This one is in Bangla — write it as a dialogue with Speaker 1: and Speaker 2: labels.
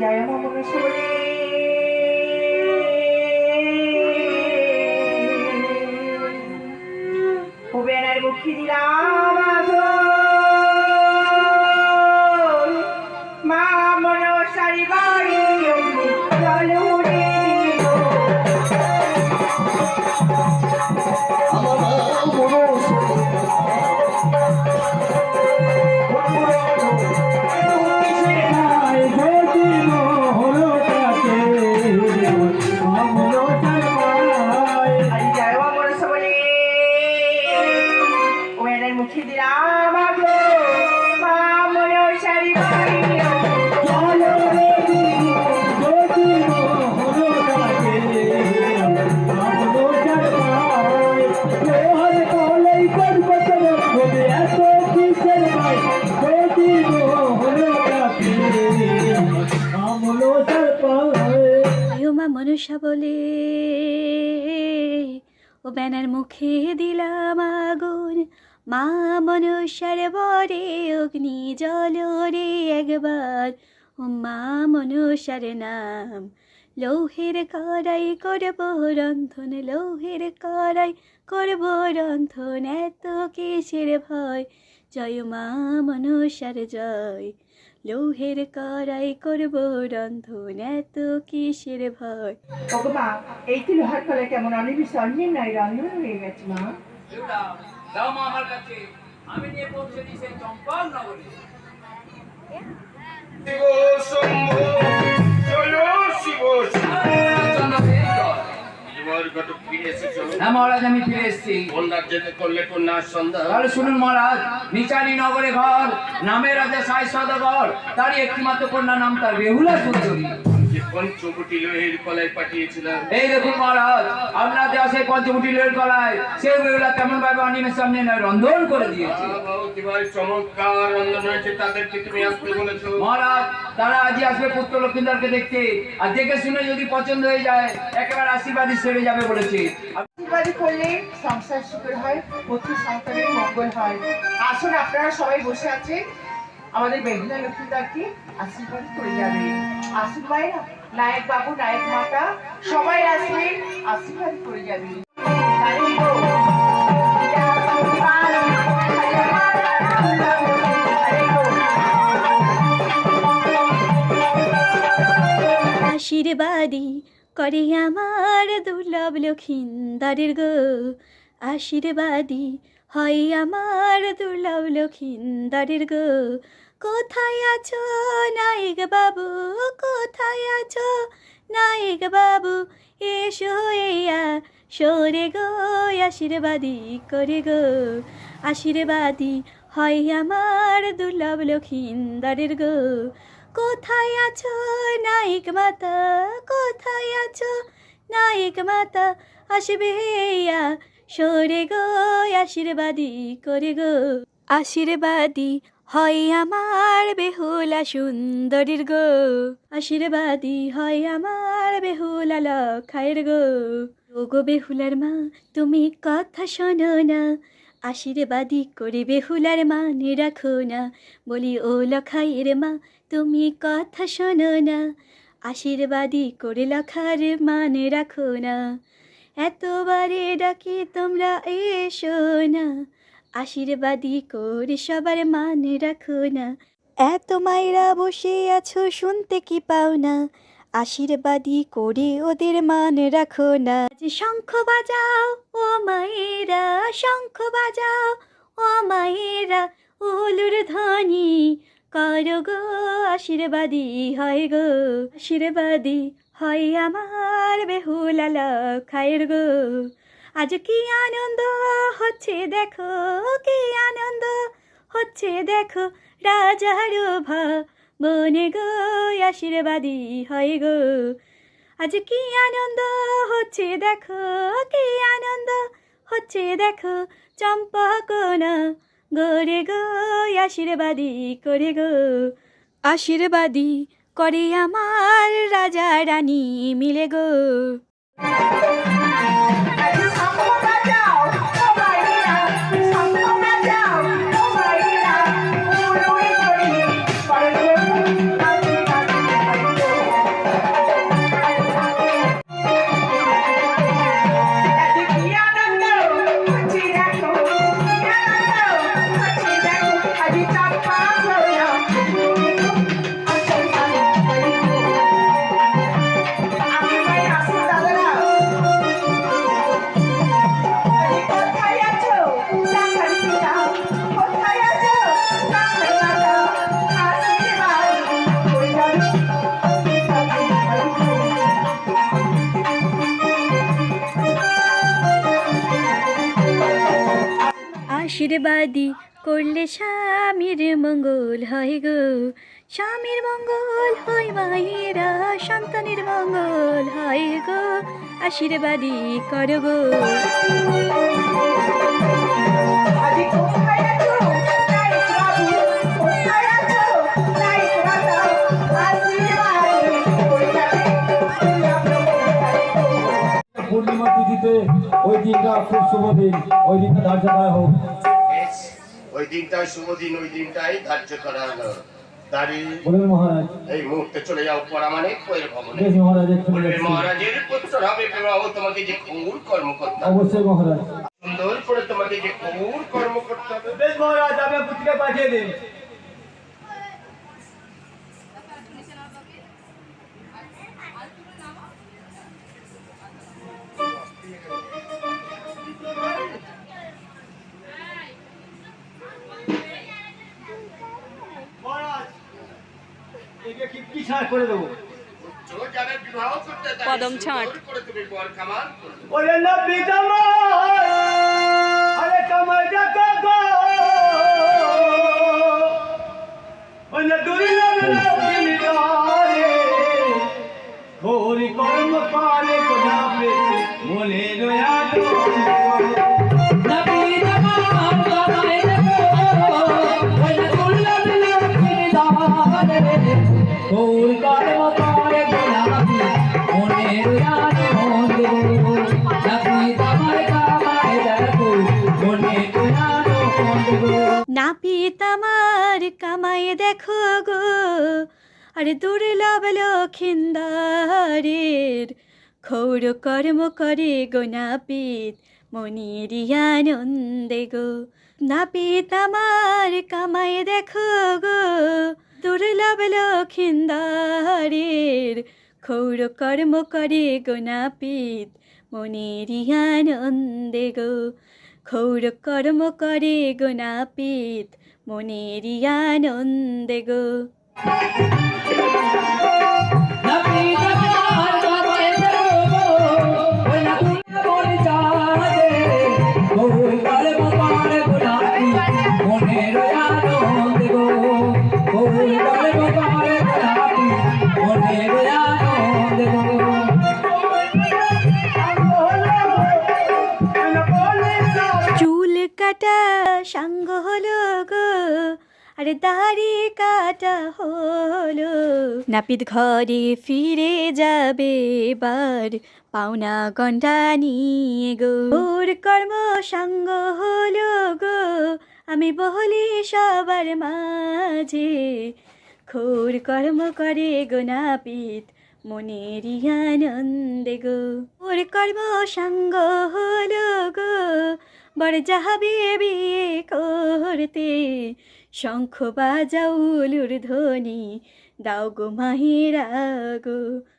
Speaker 1: জয় মা মনসুরে কুবেরের মুখী দিলাম। মা মনসারি বাড়ি চলো
Speaker 2: আমার
Speaker 3: ও ব্যানার মুখে দিলাম আগুন। মা মনুষ্যার বরে অগ্নি জল রে একবার। ও মা মনসার নাম, লৌহের কড়াই করব রন্ধন, লৌহের কড়াই করব রন্ধন, এত কিসের ভয়? জয় মা মনুষ্যার জয়। লৌহের কারাই করব রন্ধন এত কিসের ভয়?
Speaker 1: মা এই কি লোহার কলে কেমন অনিবি স্বর্ণের নাই রন্ধন হয়ে গেছে মা।
Speaker 4: দাও দাও মা আমার কাছে। আমি নিয়ে পৌঁছে দিই নগরে হ্যাঁ মহারাজ আমি ফিরে এসেছি। তাহলে শুনুন মহারাজ নিচানি নগরে ঘর নামে রাজা সাই সদাগর তারই একটি মাত্র কন্যা নাম তার বেহুলা সুন্দরী।
Speaker 2: পঞ্চবটি লোহের কলায় পাঠিয়েছিলাম।
Speaker 4: এই দেখুন মহারাজ আপনার দেওয়া সেই পঞ্চমুটি লের গলায় সেই বেহুলা কেমন ভাবে অনিমের সামনে রন্ধন করে দিয়েছে।
Speaker 2: চমৎকার রন্ধন হয়েছে তাদেরকে তুমি আসতে বলেছ।
Speaker 4: মহারাজ তারা আজই আসবে পুত্র লক্ষ্মীদারকে দেখতে। আর দেখে শুনে যদি পছন্দ হয়ে যায় একেবারে আশীর্বাদই সেরে যাবে বলেছে।
Speaker 1: আশীর্বাদ করলে সংসার সুখের হয় পুত্র সন্তানের মঙ্গল হয়। আসুন আপনারা সবাই বসে আছেন। আমাদের বেহুলা লক্ষ্মীদারকে আশীর্বাদ করে যাবে। আসুন মায়েরা নায়ক বাবু, নায়ক মাতা, সবাই আসবে আশীর্বাদ করে যাবে।
Speaker 3: আশীর্বাদী করে আমার দুর্লভ লক্ষিন্দারের গো। আশীর্বাদী হয় আমার দুর্লভ লক্ষিন্দারের গো। কোথায় আছো? নায়ক বাবু, কোথায় আছো? নায়ক বাবু, এসো এয়া সরে গো, আশীর্বাদী করে গো। আশীর্বাদী হয় আমার দুর্লভ লক্ষিন্দারের গো। কোথায় আছো, নায়ক মাতা? কোথায় আছো? নায়ক মাতা, আসবে সরে গো আশীর্বাদী করে গো। আশীর্বাদী হয় আমার বেহুলা সুন্দরীর গো। আশীর্বাদী হয় আমার বেহুলা লখায়ের গো। গো বেহুলার মা, তুমি কথা শোনো না। আশীর্বাদী করে বেহুলার মানে রাখো না। বলি, ও লখাইয়ের মা, তুমি কথা শোনো না। আশীর্বাদী করে লখার মানে রাখো না। এতবারে ডাকি তোমরা এসো না। আশীর্বাদী করে সবার মানে রাখো না। এত মায়েরা বসে আছো শুনতে কি পাও না। আশীর্বাদী করে ওদের মান রাখো না। যে শঙ্খ বাজাও, ও মায়েরা, শঙ্খ বাজাও, ও মায়েরা উলুর ধ্বনি। কর গো আশীর্বাদী হয় গো, আশীর্বাদী হয় আমার বেহুলালা খায়ের গো। আজ কি আনন্দ হচ্ছে দেখো, কি আনন্দ হচ্ছে দেখো, রাজার ভা বনে গো, আশীর্বাদী হয় গো। আজ কি আনন্দ হচ্ছে দেখো, কি আনন্দ হচ্ছে দেখো চম্পক না গোরে গো আশীর্বাদী করে গো। আশীর্বাদী করে আমার রাজা রানী মিলে গো।
Speaker 1: আশীর্বাদী
Speaker 3: করলে স্বামীর মঙ্গল হয় গো। স্বামীর মঙ্গল হয়, মায়েরা সন্তানের মঙ্গল হয় গো। আশীর্বাদী কর গো।
Speaker 5: পূর্ণিমা তিথিতে ওই দিনটা খুব শুভ দিন। ওই দিনটা ধার্য করা হোক।
Speaker 2: ওই দিনটাই শুভ দিন ওই দিনটাই ধার্য করা হলো।
Speaker 5: মহারাজ।
Speaker 2: এই মুহূর্তে চলে যাও
Speaker 5: পরামানিক।
Speaker 2: মহারাজের পুত্র হবে বিবাহ তোমাকে যে কৌর কর্ম করতে
Speaker 5: অবশ্যই মহারাজ।
Speaker 2: সুন্দর করে তোমাকে যে কৌর কর্ম করতে হবে।
Speaker 5: বেশ মহারাজ আমি পুত্রকে পাঠিয়ে দিন। ছাড় করে দেবো
Speaker 6: কদম ছাঁট।
Speaker 2: সুন্দর করে তুমি বর কামান করে দেবে।
Speaker 5: ওরে নবী জামাই আরে কামাই দেখা গো ওরে দুই নবী নবী ঘোরি কর্ম পারে গোলাপে মনে রয়া দেখো
Speaker 3: গো, আরে দুর্লভ লক্ষিন্দারের খৌর কর্ম করে গো নাপিত মনির আনন্দে গো। নাপিত আমার কামায় দেখো গো দুর্লভ লক্ষিন্দারের খৌর কর্ম করে গো নাপিত মনির আনন্দে গো। খৌর কর্ম করে গো নাপিত মনের আনন্দে গো কাটা সাঙ্গ হলো গো, আরে দাড়ি কাটা হলো। নাপিত ঘরে ফিরে যাবে এবার, পাওনা গন্ডা নিয়ে গো। ওর কর্ম সাঙ্গ হলো গো, আমি বলি সবার মাঝে। খোর কর্ম করে গো নাপিত মনের আনন্দে গো। ওর কর্ম সাঙ্গ হলো গো বর যাহাবে বিয়ে করতে। শঙ্খ বাজাউলুর ধ্বনি দাও গো মাহিরা গো।